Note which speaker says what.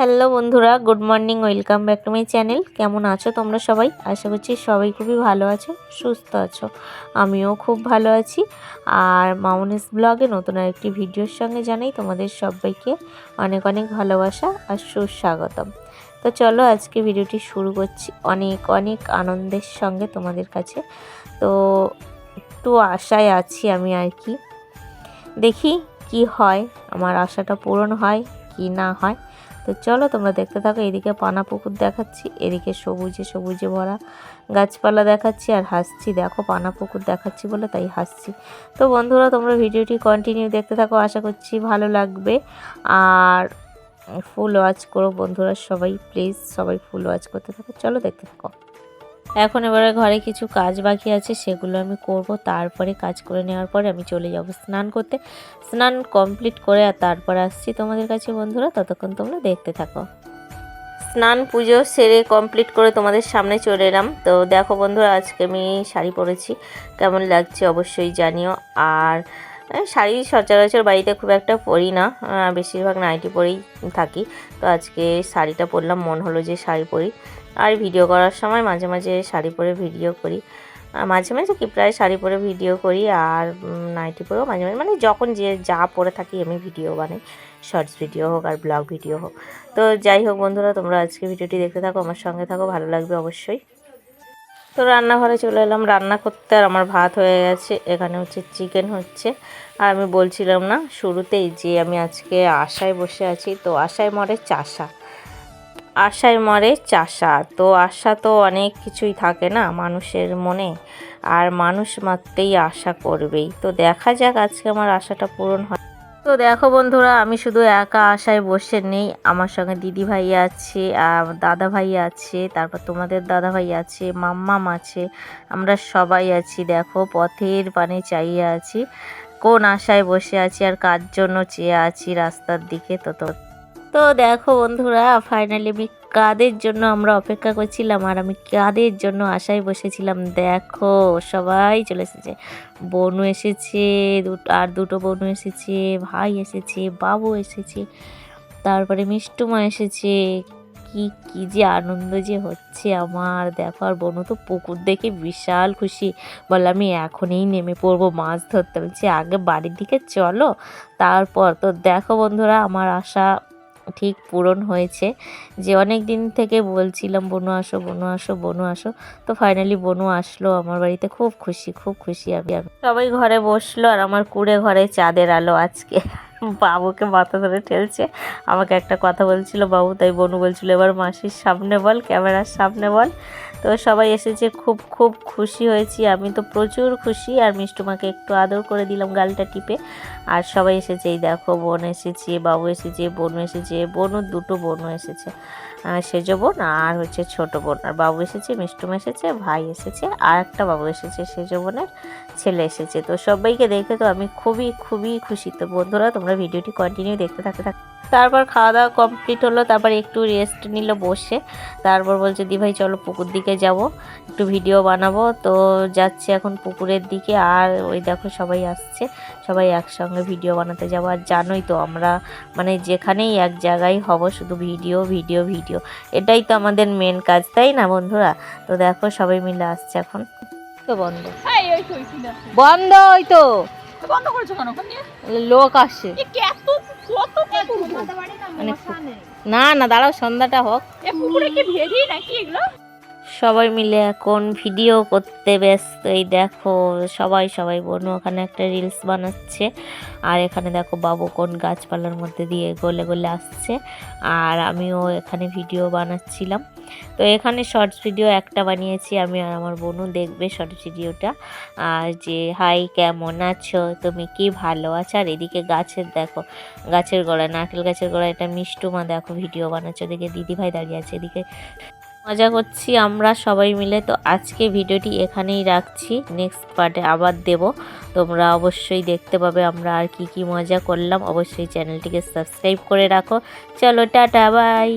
Speaker 1: Hello বন্ধুরা, good morning, welcome back to my channel. কেমন আছো তোমরা সবাই? আশা করছি সবাই খুবই ভালো আছো, সুস্থ আছো। আমিও খুব ভালো আছি। আর মাউনেস ব্লগে নতুন আরেকটি ভিডিওর সঙ্গে জানাই তোমাদের সবাইকে অনেক অনেক ভালোবাসা আর সুস্বাগতম। তো চলো আজকে ভিডিওটি শুরু করছি অনেক অনেক আনন্দের সঙ্গে তোমাদের কাছে। তো একটু আশায় আছি আমি আর কি। দেখি কি হয়, আমার আশাটা পূরণ হয় কি না হয়। তো চলো তোমরা দেখতে থাকো, এদিকে পানা পুকুর দেখাচ্ছি, এদিকে সবুজে সবুজে ভরা গাছপালা দেখাচ্ছি আর হাসছি। দেখো পানা পুকুর দেখাচ্ছি বলে তাই হাসছি। তো বন্ধুরা, তোমরা ভিডিওটি কন্টিনিউ দেখতে থাকো, আশা করছি ভালো লাগবে। আর ফুল ওয়াচ করো বন্ধুরা সবাই প্লিজ সবাই ফুল ওয়াচ করতে থাকো। চলো দেখতে থাকো। এখন এবারে ঘরে কিছু কাজ বাকি আছে, সেগুলো আমি করব। তারপরে কাজ করে নেওয়ার পরে আমি চলে যাব স্নান করতে। স্নান কমপ্লিট করে আর তারপর আসছি তোমাদের কাছে বন্ধুরা, ততক্ষণ তোমরা দেখতে থাকো। স্নান পুজো সেরে কমপ্লিট করে তোমাদের সামনে চলে এলাম। তো দেখো বন্ধুরা, আজকে আমি শাড়ি পরেছি। কেমন লাগছে অবশ্যই জানিও। আর শাড়ি সচরাচর বাড়িতে খুব একটা পরি না। বেশিরভাগ নাইটি পরেই থাকি। তো আজকে শাড়িটা পরলাম, মন হলো যে শাড়ি পরি। আর ভিডিও করার সময় মাঝে মাঝে শাড়ি পরে ভিডিও করি। মাঝে মাঝে কি প্রায় শাড়ি পরে ভিডিও করি আর নাইটি পরেও মাঝে মাঝে মানে যখন যে যা পরে থাকি আমি ভিডিও বানাই। শর্টস ভিডিও হোক আর ব্লগ ভিডিও হোক। তো যাই হোক বন্ধুরা, তোমরা আজকে ভিডিওটি দেখতে থাকো, আমার সঙ্গে থাকো, ভালো লাগবে অবশ্যই। তো রান্নাঘরে চলে এলাম, রান্না করতে আর আমার ভাত হয়ে গেছে, এখানে হচ্ছে চিকেন হচ্ছে। আর আমি বলছিলাম না, শুরুতেই যে আমি আজকে আশায় বসে আছি, তো আশায় মরে চাষা। আশায় মরে চাষা। তো আশা তো অনেক কিছুই থাকে না মানুষের মনে। আর মানুষ মাত্রেই আশা করবেই। তো দেখা যাক আজকে আমার আশাটা পূরণ হয়। তো দেখো বন্ধুরা, আমি শুধু একা আশায় বসে নেই। আমার সঙ্গে দিদি ভাই আছে দাদা ভাই আছে, তারপর তোমাদের দাদা ভাই আছে, মাম্মাম আছে, আমরা সবাই আছি। দেখো পথের পানে চাইয়ে আছি, কোন আশায় বসে আছি আর কার জন্য চেয়ে আছি রাস্তার দিকে। তো তো তো দেখো বন্ধুরা ফাইনালি আমি কাদের জন্য আমরা অপেক্ষা করছিলাম আর আমি কাদের জন্য আশায় বসেছিলাম? দেখো, সবাই চলে এসেছে। বনু এসেছে, দুটো, আর দুটো বনু এসেছে, ভাই এসেছে, বাবু এসেছে, তারপরে মিষ্টুমা এসেছে। কি কি যে আনন্দ যে হচ্ছে আমার। দেখো, আর বনু তো পুকুর দেখে বিশাল খুশি। বলে, আমি এখনই নেমে পড়ব, মাছ ধরতে। বলছি, আগে বাড়ির দিকে চলো, তারপর। তো দেখো বন্ধুরা, আমার আশা ঠিক পূরণ হয়েছে। যে অনেক দিন থেকে বলছিলাম, বনু আসো বনু আসো বনু আসো। তো ফাইনালি বনু আসলো আমার বাড়িতে। খুব খুশি খুব খুশি আমি আমি। সবাই ঘরে বসল আর আমার কুড়ে ঘরে চাঁদের আলো আজকে। বাবুকে মাথা ধরে ঠেলছে। আমাকে একটা কথা বলছিল, বাবু, তাই বনু বলছিল, এবার মাসির সামনে বল, ক্যামেরার সামনে বল। তো সবাই এসেছে, খুব খুব খুশি হয়েছি। আমি তো প্রচুর খুশি আর মিষ্টুমাকে একটু আদর করে দিলাম গালটা টিপে। আর সবাই এসেছে, এই দেখো, বোন এসেছে, বাবু এসেছে, বোন এসেছে, বোনু, দুটো বোনু এসেছে। সেজ বোন আর হচ্ছে ছোট বোন। আর বাবু এসেছে, মিষ্টুম এসেছে, ভাই এসেছে, আর একটা বাবু এসেছে, সেজ বোনের ছেলে এসেছে। তো সবাইকে দেখে তো আমি খুবই খুবই খুশি। তো বন্ধুরা, তোমরা ভিডিওটি কন্টিনিউ দেখতে থাকতে থাক তারপর খাওয়া দাওয়া কমপ্লিট হলো, তারপর একটু রেস্ট নিল বসে। তারপর বলছে, দি ভাই, চলো পুকুর দিকে যাব, একটু ভিডিও বানাবো। তো যাচ্ছে এখন পুকুরের দিকে, আর ওই দেখো সবাই আসছে। সবাই একসঙ্গে ভিডিও বানাতে যাব। আর জানোই তো আমরা মানে যেখানেই এক জায়গায় হব, শুধু ভিডিও ভিডিও ভিডিও এটাই তো আমাদের মেন কাজ তাই না বন্ধুরা? তো দেখো সবাই মিলে আসছে এখন। তো বন্ধ। বন্ধ ওই তো।
Speaker 2: তো বন্ধ করেছ কেন?
Speaker 1: লোক আসছে। মানে না না দাঁড়াও সন্ধ্যাটা হোক।
Speaker 2: পুকুরে কি ভেরি নাকি এগুলো?
Speaker 1: সবাই মিলে এখন ভিডিও করতে ব্যস্ত। এই দেখো, সবাই সবাই, বনু ওখানে একটা রিলস বানাচ্ছে। আর এখানে দেখো বাবু কোন গাছপালার মধ্যে দিয়ে গলে গলে আসছে। আর আমিও এখানে ভিডিও বানাচ্ছিলাম। তো এখানে শর্টস ভিডিও একটা বানিয়েছি, আমি আর আমার বোনও দেখবে শর্টস ভিডিওটা আর যে হাই কেমন আছো? তুমি কি ভালো আছো? আর এদিকে গাছের দেখো, গাছের গোড়ায়, নারকেল গাছের গোড়ায় এটা মিষ্টুমা দেখো ভিডিও বানাচ্ছে। ওদিকে দিদিভাই দাঁড়িয়ে আছে, এদিকে মজা করছি আমরা সবাই মিলে। তো আজকে ভিডিওটি এখানেই রাখছি। নেক্সট পার্টে আবার দেব। তোমরা অবশ্যই দেখতে পাবে আমরা আর কি কি মজা করলাম। অবশ্যই চ্যানেলটিকে সাবস্ক্রাইব করে রাখো। চলো, টাটা, বাই।